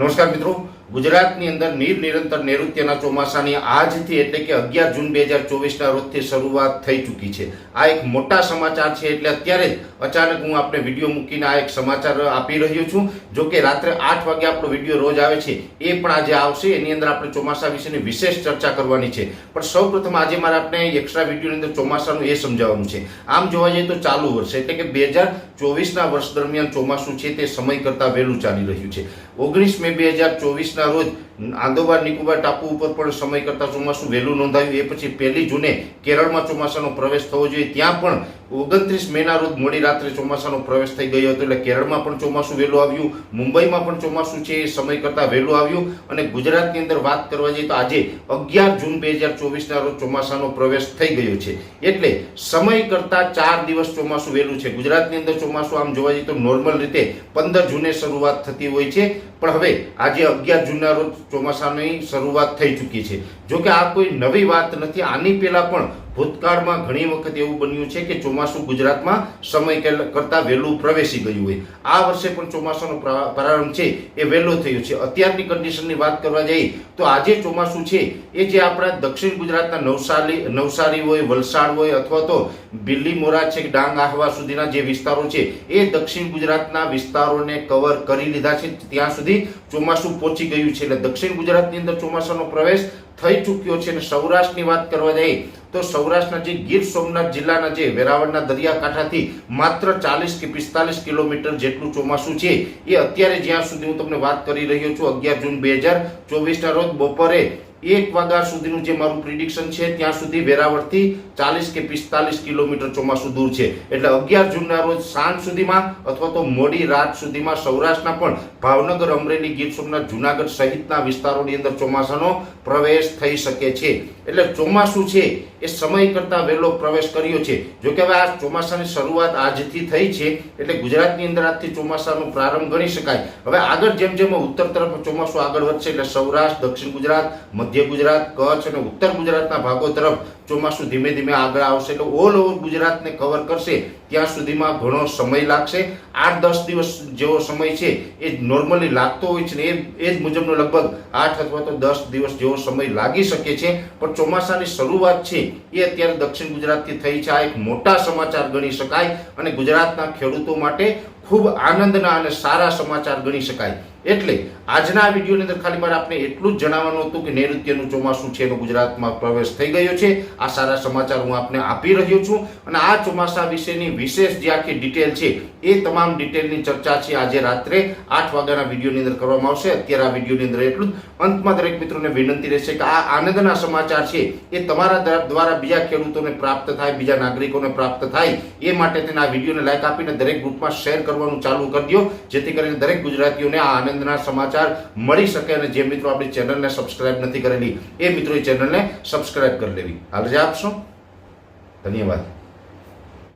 નમસ્કાર મિત્રો. ગુજરાતની અંદર નીર નિરંતર નૈઋત્યના ચોમાસાની આજથી એટલે કે અગિયાર જૂન બે હજાર ચોવીસના રોજથી શરૂઆત થઈ ચૂકી છે. આ એક મોટા સમાચાર છે એટલે અત્યારે જ અચાનક હું આપણે વીડિયો મૂકીને આ એક સમાચાર આપી રહ્યો છું. જો કે રાત્રે આઠ વાગે આપણો વીડિયો રોજ આવે છે, એ પણ આજે આવશે. એની અંદર આપણે ચોમાસા વિશેની વિશેષ ચર્ચા કરવાની છે. પણ સૌપ્રથમ આજે મારે આપણે એક્સ્ટ્રા વિડીયોની અંદર ચોમાસાનું એ સમજાવવાનું છે. આમ જોવા જઈએ તો ચાલુ વર્ષ, એટલે કે બે હજાર ચોવીસના વર્ષ દરમિયાન ચોમાસું છે તે સમય કરતાં વહેલું ચાલી રહ્યું છે. ઓગણીસ મે બે હજાર ચોવીસના રોજ આંદોબાર નિકોબાર ટાપુ ઉપર પણ સમય કરતાં ચોમાસું વહેલું નોંધાયું. એ પછી પહેલી જૂને કેરળમાં ચોમાસાનો પ્રવેશ થવો જોઈએ. ત્યાં પણ ઓગણત્રીસ મેના રોજ મોડી રાત્રે ચોમાસાનો પ્રવેશ થઈ ગયો હતો. એટલે કેરળમાં પણ ચોમાસું વહેલું આવ્યું, મુંબઈમાં પણ ચોમાસું છે એ સમય કરતાં વહેલું આવ્યું. અને ગુજરાતની અંદર વાત કરવા જઈએ તો આજે અગિયાર જૂન બે હજાર ચોવીસના રોજ ચોમાસાનો પ્રવેશ થઈ ગયો છે. એટલે સમય કરતાં ચાર દિવસ ચોમાસું વહેલું છે. ગુજરાતની અંદર ચોમાસું આમ જોવા જઈએ તો નોર્મલ રીતે પંદર જૂને શરૂઆત થતી હોય છે. પણ હવે આજે અગિયાર જૂનના રોજ ચોમાસાની શરૂઆત થઈ ચૂકી છે. જો કે આ કોઈ નવી વાત નથી. આની પહેલા પણ ભૂતકાળમાં ઘણી વખત એવું બન્યું છે કે ચોમાસું ગુજરાતમાં સમય કરતાં વહેલું પ્રવેશી ગયું હોય. આ વર્ષે પણ ચોમાસાનો પ્રારંભ છે, એ વહેલો થયો છે. અત્યારની કન્ડિશનની વાત કરવા જઈએ, તો આજે ચોમાસું છે, એ જે આપણા દક્ષિણ ગુજરાતના નવસારી નવસારી હોય, વલસાડ હોય, અથવા તો બિલ્લીમોરા છે ડાંગ આહવા સુધીના જે વિસ્તારો છે, એ દક્ષિણ ગુજરાતના વિસ્તારોને કવર કરી લીધા છે. ત્યાં સુધી ચોમાસું પહોંચી ગયું છે. એટલે દક્ષિણ ગુજરાતની અંદર ચોમાસાનો પ્રવેશ થઈ ચૂક્યો છે અને સૌરાષ્ટ્રની વાત કરવા જઈએ તો સૌરાષ્ટ્રના જે ગીર સોમનાથ જિલ્લાના જે વેરાવળના દરિયાકાંઠાથી માત્ર ચાલીસ કે પિસ્તાલીસ કિલોમીટર જેટલું ચોમાસું છે, એ અત્યારે જ્યાં સુધી હું તમને વાત કરી રહ્યો છું, અગિયાર જૂન બે હજાર ચોવીસના રોજ બપોરે એક વાગ્યા સુધીનું જે મારું પ્રિડિક્શન છે, ત્યાં સુધી વેરાવળથી ચાલીસ કે પિસ્તાલીસ કિલોમીટર ચોમાસું દૂર છે. એટલે અગિયાર જૂનના રોજ સાંજ સુધીમાં અથવા તો મોડી રાત સુધીમાં સૌરાષ્ટ્રના પણ ભાવનગર અમરેલી ગીર સોમનાથ જુનાગઢ સહિતના વિસ્તારોની અંદર ચોમાસાનો પ્રવેશ થઈ શકે છે. એટલે ચોમાસું છે એ સમય કરતાં વહેલો પ્રવેશ કર્યો છે. જોકે હવે આ ચોમાસાની શરૂઆત આજથી થઈ છે, એટલે ગુજરાતની અંદર આજથી ચોમાસાનો પ્રારંભ ગણી શકાય. હવે આગળ જેમ જેમ ઉત્તર તરફ ચોમાસું આગળ વધશે, એટલે સૌરાષ્ટ્ર, દક્ષિણ ગુજરાત મધ્ય ગુજરાત, કચ્છ અને ઉત્તર ગુજરાતના ભાગો તરફ ચોમાસું ધીમે ધીમે આગળ આવશે એટલે ઓલ ઓવર ગુજરાતને કવર કરશે. ત્યાં સુધીમાં ઘણો સમય લાગશે. આઠ દસ દિવસ જેવો સમય છે, એ નોર્મલી લાગતો હોય છે ને એ જ મુજબનો લગભગ આઠ અથવા તો દસ દિવસ જેવો સમય લાગી શકે છે. પણ ચોમાસાની શરૂઆત છે, એ અત્યારે દક્ષિણ ગુજરાતથી થઈ છે. આ એક મોટા સમાચાર ગણી શકાય. અને ગુજરાતના ખેડૂતો માટે ખૂબ આનંદના અને સારા સમાચાર ગણી શકાય. એટલે આજના વિડીયોની અંદર ખાલી મારે આપણે એટલું જ જણાવવાનું હતું કે નૈઋત્યનું ચોમાસું છે એનો ગુજરાતમાં પ્રવેશ થઈ ગયો છે. આ સારા સમાચાર હું આપને આપી રહ્યો છું અને આ ચોમાસા વિશેની વિશેષ જે આખી ડિટેલ છે એ તમામ ડિટેલની ચર્ચા છે આજે રાત્રે આઠ વાગ્યાના વિડીયોની અંદર કરવામાં આવશે. અત્યારે આ વિડીયોની અંદર એટલું જ. અંતમાં દરેક મિત્રોને વિનંતી રહેશે કે આ આનંદના સમાચાર છે એ તમારા દ્વાર- બીજા ખેડૂતોને પ્રાપ્ત થાય, બીજા નાગરિકોને પ્રાપ્ત થાય એ માટે તેના આ વિડીયોને લાઈક આપીને દરેક ગ્રુપમાં શેર કરવાનું ચાલુ કરી દો જેથી કરીને દરેક ગુજરાતીઓને આ આનંદના સમાચાર મળી શકે અને જે મિત્રો આપણી ચેનલને સબસ્ક્રાઇબ નથી કરેલી, એ મિત્રોએ ચેનલને સબસ્ક્રાઇબ કરી લેવી. હાલ રજા આપશો. ધન્યવાદ.